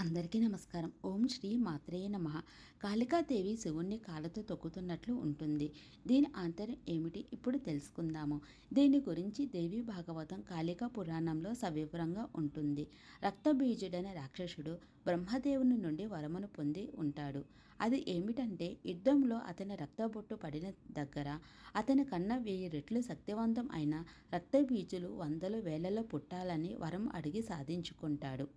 అందరికీ నమస్కారం. ఓం శ్రీ మాత్రేయ నమ. కాళికాదేవి శివుణ్ణి కాళ్ళతో తొక్కుతున్నట్లు ఉంటుంది. దీని ఆంతర్యం ఏమిటి? ఇప్పుడు తెలుసుకుందాము. దీని గురించి దేవి భాగవతం కాళికా పురాణంలో సవివరంగా ఉంటుంది. రక్తబీజుడైన రాక్షసుడు బ్రహ్మదేవుని నుండి వరమును పొంది ఉంటాడు. అది ఏమిటంటే యుద్ధంలో అతని రక్తబొట్టు పడిన దగ్గర అతని కన్నా వెయ్యి రెట్లు శక్తివంతం అయిన రక్తబీజులు వందలు వేలలో పుట్టాలని వరం అడిగి సాధించుకుంటాడు.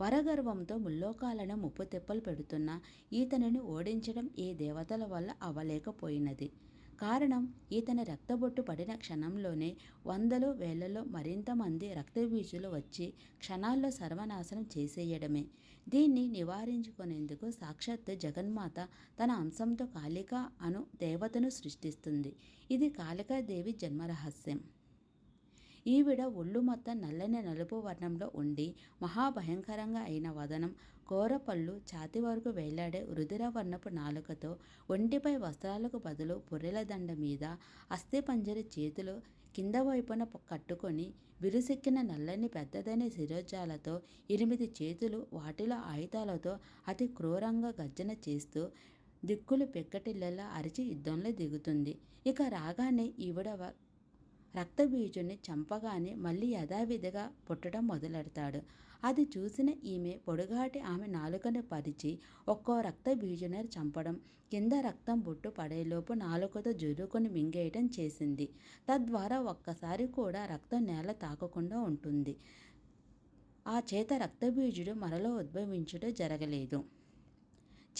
వరగర్వంతో ముల్లోకాలను ముప్పు తెప్పలు పెడుతున్న ఈతనిని ఓడించడం ఏ దేవతల వల్ల అవ్వలేకపోయినది. కారణం ఈతని రక్తబొట్టు పడిన క్షణంలోనే వందలు వేలలో మరింత మంది రక్తబీజులు వచ్చి క్షణాల్లో సర్వనాశనం చేసేయడమే. దీన్ని నివారించుకునేందుకు సాక్షాత్ జగన్మాత తన అంశంతో కాళిక అను దేవతను సృష్టిస్తుంది. ఇది కాళికాదేవి జన్మరహస్యం. ఈవిడ ఒళ్ళు మొత్తం నల్లని నలుపు వర్ణంలో ఉండి మహాభయంకరంగా అయిన వదనం కోరపళ్ళు ఛాతి వరకు వేలాడే రుధిరవర్ణపు నాలుకతో ఒంటిపై వస్త్రాలకు బదులు పుర్రెల దండ మీద అస్థిపంజరి చేతులు కింద వైపున కట్టుకొని విరుసెక్కిన నల్లని పెద్దదైన శిరోజాలతో ఎనిమిది చేతులు వాటిలో ఆయుధాలతో అతి క్రూరంగా గర్జన చేస్తూ దిక్కులు పెక్కటిల్లలా అరిచి యుద్ధంలో దిగుతుంది. ఇక రాగానే ఈవిడ రక్తబీజుని చంపగానే మళ్ళీ యథావిధిగా పుట్టడం మొదలెడతాడు. అది చూసిన ఈమె పొడుగాటి ఆమె నాలుకను పరిచి ఒక్కో రక్తబీజుని చంపడం కింద రక్తం బొట్టు పడేలోపు నాలుకతో జురుకొని మింగేయటం చేసింది. తద్వారా ఒక్కసారి కూడా రక్తం నేల తాకకుండా ఉంటుంది. ఆ చేత రక్తబీజుడు మరలో ఉద్భవించడం జరగలేదు.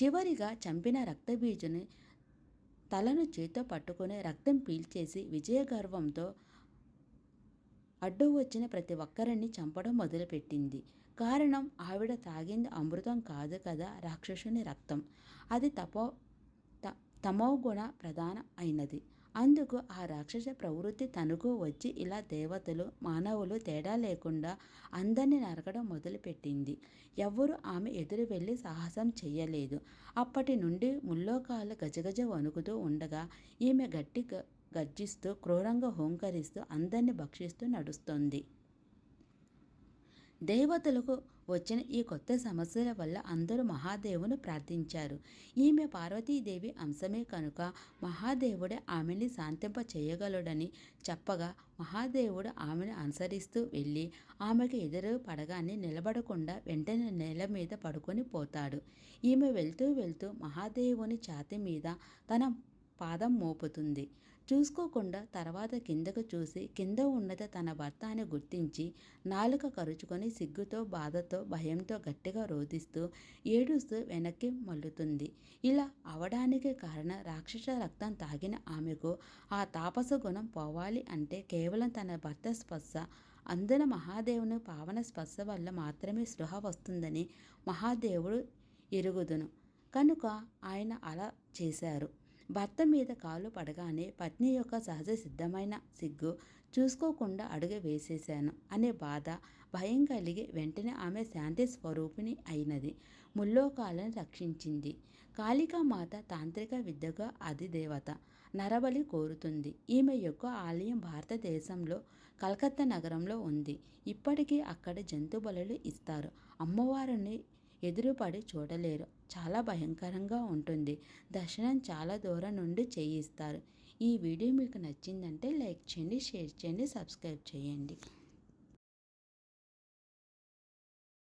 చివరిగా చంపిన రక్తబీజుని తలను చేతో పట్టుకుని రక్తం పీల్చేసి విజయగర్వంతో అడ్డు వచ్చిన ప్రతి ఒక్కరిని చంపడం మొదలుపెట్టింది. కారణం ఆవిడ తాగింది అమృతం కాదు కదా రాక్షసుని రక్తం. అది తపో తమోగుణ ప్రధాన అయినది. అందుకు ఆ రాక్షస ప్రవృత్తి తనకు వచ్చి ఇలా దేవతలు మానవులు తేడా లేకుండా అందరిని నరకడం మొదలుపెట్టింది. ఎవ్వరు ఆమె ఎదురు వెళ్ళి సాహసం చేయలేదు. అప్పటి నుండి ముల్లోకాలు గజగజ వణుకుతూ ఉండగా ఈమె గట్టి గర్జిస్తూ క్రూరంగా హోంకరిస్తూ అందరిని భక్షిస్తూ నడుస్తోంది. దేవతలకు వచ్చిన ఈ కొత్త సమస్యల వల్ల అందరూ మహాదేవును ప్రార్థించారు. ఈమె పార్వతీదేవి అంశమే కనుక మహాదేవుడే ఆమెని శాంతింప చేయగలడని చెప్పగా మహాదేవుడు ఆమెను అనుసరిస్తూ వెళ్ళి ఆమెకు ఎదురు పడగానే నిలబడకుండా వెంటనే నేల మీద పడుకొని పోతాడు. ఈమె వెళ్తూ వెళ్తూ మహాదేవుని ఛాతి మీద తన పాదం మోపుతుంది. చూసుకోకుండా తర్వాత కిందకు చూసి కింద ఉన్నది తన భర్త అని గుర్తించి నాలుక కరుచుకొని సిగ్గుతో బాధతో భయంతో గట్టిగా రోధిస్తూ ఏడుస్తూ వెనక్కి మల్లుతుంది ఇలా అవడానికి కారణం రాక్షస రక్తం తాగిన ఆమెకు ఆ తాపస గుణం పోవాలి అంటే కేవలం తన భర్త స్పర్శ అందున మహాదేవుని పావన స్పర్శ వల్ల మాత్రమే స్పృహ వస్తుందని మహాదేవుడు ఎరుగుదును. కనుక ఆయన అలా చేశారు. భర్త మీద కాలు పడగానే పత్ని యొక్క సహజ సిద్ధమైన సిగ్గు చూసుకోకుండా అడుగు వేసేశాను అనే బాధ భయం కలిగి వెంటనే ఆమె శాంతి స్వరూపిణి అయినది ముల్లోకాలను రక్షించింది. కాళికామాత తాంత్రిక విద్యగా అది దేవత నరబలి కోరుతుంది. ఈమె యొక్క ఆలయం భారతదేశంలో కలకత్తా నగరంలో ఉంది. ఇప్పటికీ అక్కడ జంతు బలులు ఇస్తారు. అమ్మవారిని ఎదురుపడి చూడలేరు చాలా భయంకరంగా ఉంటుంది. దర్శనం చాలా దూరం నుండి చేయిస్తారు. ఈ వీడియో మీకు నచ్చిందంటే లైక్ చేయండి షేర్ చేయండి సబ్స్క్రైబ్ చేయండి.